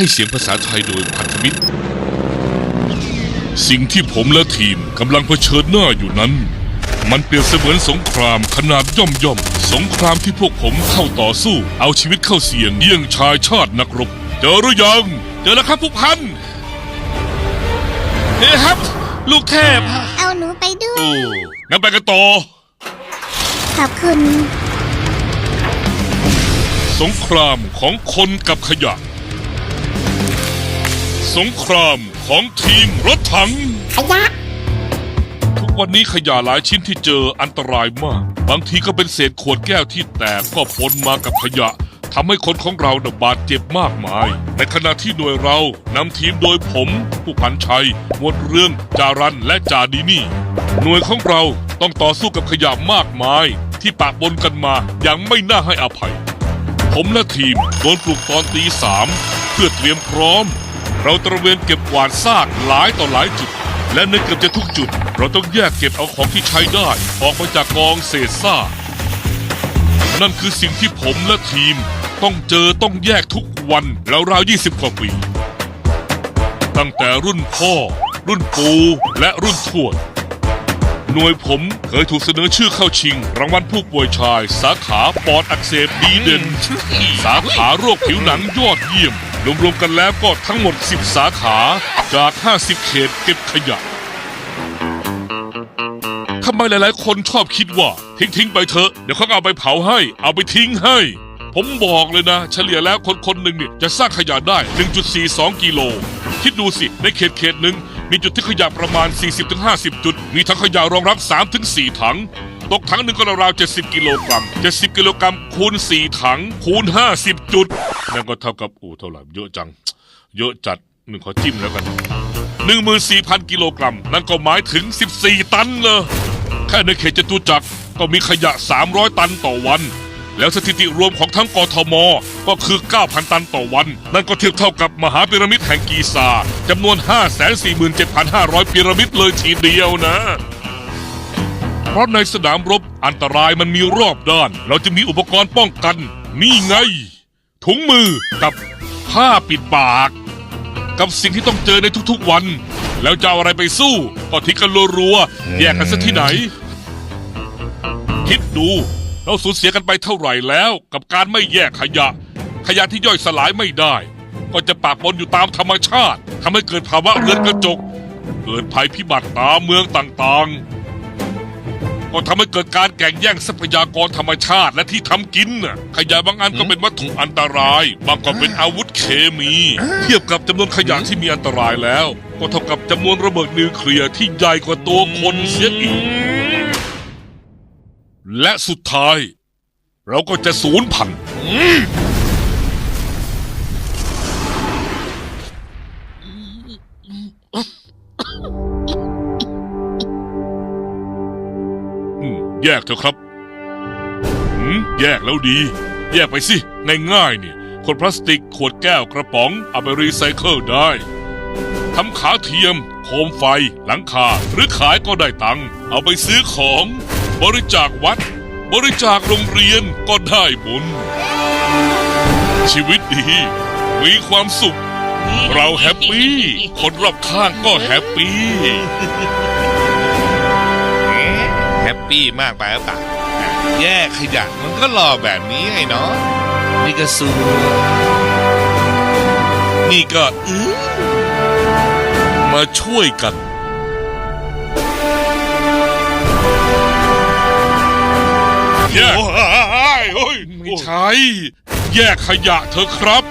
ให้เสียงภาษาไทยโดยพันธมิตร สิ่งที่ผมและทีมกำลังเผชิญหน้าอยู่นั้น มันเปรียบเสมือนสงครามขนาดย่อมย่อมๆสงครามที่พวกผมเข้าต่อสู้ เอาชีวิตเข้าเสี่ยงเยี่ยงชายชาตินักรบ เจอหรือยัง เจอแล้วครับผู้พันเฮ้ครับ ลูกเทพเอาหนูไปด้วโอ้ยงั้นไปกันต่อ ขอบคุณ สงครามของคนกับขยะ สงครามของทีมรถถัง ขยะ ทุกวันนี้ขยะหลายชิ้นที่เจออันตรายมาก บางทีก็เป็นเศษขวดแก้วที่แตกก็ปนมากับขยะทำให้คนของเราน่ะบาดเจ็บมากมาย ในขณะที่หน่วยเรานำทีมโดยผม ผู้พันชัยหมวดเรื่องจารันและจาดีนี่ หน่วยของเราต้องต่อสู้กับขยะมากมาย ที่ปะปนกันมาอย่างไม่น่าให้อภัย ผมและทีมโดนปลุกตอนตีสามเพื่อเตรียมพร้อม เราตระเวนเก็บกวาดซากหลายต่อหลายจุด และในเกือบจะทุกจุด เราต้องแยกเก็บเอาของที่ใช้ได้ ออกมาจากกองเศษซากนั่นคือสิ่งที่ผมและทีม ต้องเจอต้องแยกทุกวันแล้วราวๆ20 กว่าปี ตั้งแต่รุ่นพ่อ รุ่นปู่และรุ่นทวดหน่วยผมเคยถูกเสนอชื่อเข้าชิง รางวัลผู้ป่วยชาย สาขาปอดอักเสบดีเด่น สาขาโรคผิวหนังยอดเยี่ยม รวมๆกันแล้วก็ทั้งหมด 10 สาขาจาก 50 เขตเก็บขยะทำไมหลายๆ คนชอบคิดว่าทิ้งๆไปเถอะเดี๋ยวเขาเอาไปเผาให้ เอาไปทิ้งให้ ผมบอกเลยนะ เฉลี่ยแล้วคนคนๆหนึ่งเนี่ยจะสร้างขยะได้ 1.42 กิโล คิดดูสิในเขตเขตหนึ่งมีจุดที่ขยะประมาณ 40-50 จุด มีทั้งขยะรองรับ 3-4 ถัง ตกถังหนึ่งก็ราวๆ70 กิโลกรัม 70 กิโลกรัมคูณ 4 ถัง คูณ 50 จุด นั่นก็เท่ากับโอ้เท่าไหร่เยอะจัง เยอะจัดหนึ่งขอจิ้มแล้วกัน 14,000 กิโลกรัม นั่นก็หมายถึง 14 ตันเลยแค่ในเขตจตุจักรก็มีขยะ 300 ตันต่อวัน แล้วสถิติรวมของทั้งกทม ก็คือ 9,000 ตันต่อวัน นั่นก็เทียบเท่ากับมหาพีระมิดแห่งกีซาจำนวน 547,500พีระมิดเลยทีเดียวนะ เพราะในสนามรบอันตรายมันมีรอบด้าน เราจะมีอุปกรณ์ป้องกัน นี่ไง ถุงมือกับผ้าปิดปาก กับสิ่งที่ต้องเจอในทุกๆวัน แล้วจะเอาอะไรไปสู้ ก็ทิ้งกันรัวๆแยกกันซะที่ไหน คิดดู เราสูญเสียกันไปเท่าไหร่แล้ว กับการไม่แยกขยะ ขยะที่ย่อยสลายไม่ได้ ก็จะปะปนอยู่ตามธรรมชาติทำให้เกิดภาวะเรือนกระจก เกิดภัยพิบัติตามเมืองต่างๆ ก็ทำให้เกิดการแข่งแย่งทรัพยากรธรรมชาติและที่ทำกินน่ะขยะบางอันก็เป็นวัตถุอันตราย บางก็เป็นอาวุธเคมี เทียบกับจำนวนขยะที่มีอันตรายแล้ว ก็เท่ากับจำนวนระเบิดนิวเคลียร์ที่ใหญ่กว่าตัวคนเสียอีก และสุดท้าย เราก็จะสูญพันธุ์ แยกเถอะครับหืมแยกแล้วดี แยกไปสิง่ายๆเนี่ยขวดพลาสติกขวดแก้วกระป๋องเอาไปรีไซเคิลได้ทำขาเทียม โคมไฟ หลังคา หรือขายก็ได้ตังค์เอาไปซื้อของ บริจาควัด บริจาคโรงเรียนก็ได้บุญ ชีวิตดี มีความสุข เราแฮปปี้ คนรอบข้างก็แฮปปี้แฮ ปี้มากไปหรือเปล่าแยกขยะมันก็รอแบบนี้ไงเนาะนี่ก็สูนี่ก็อื้อมาช่วยกันแยกโอ้ยไม่ใช่ แยกขยะเถอครับ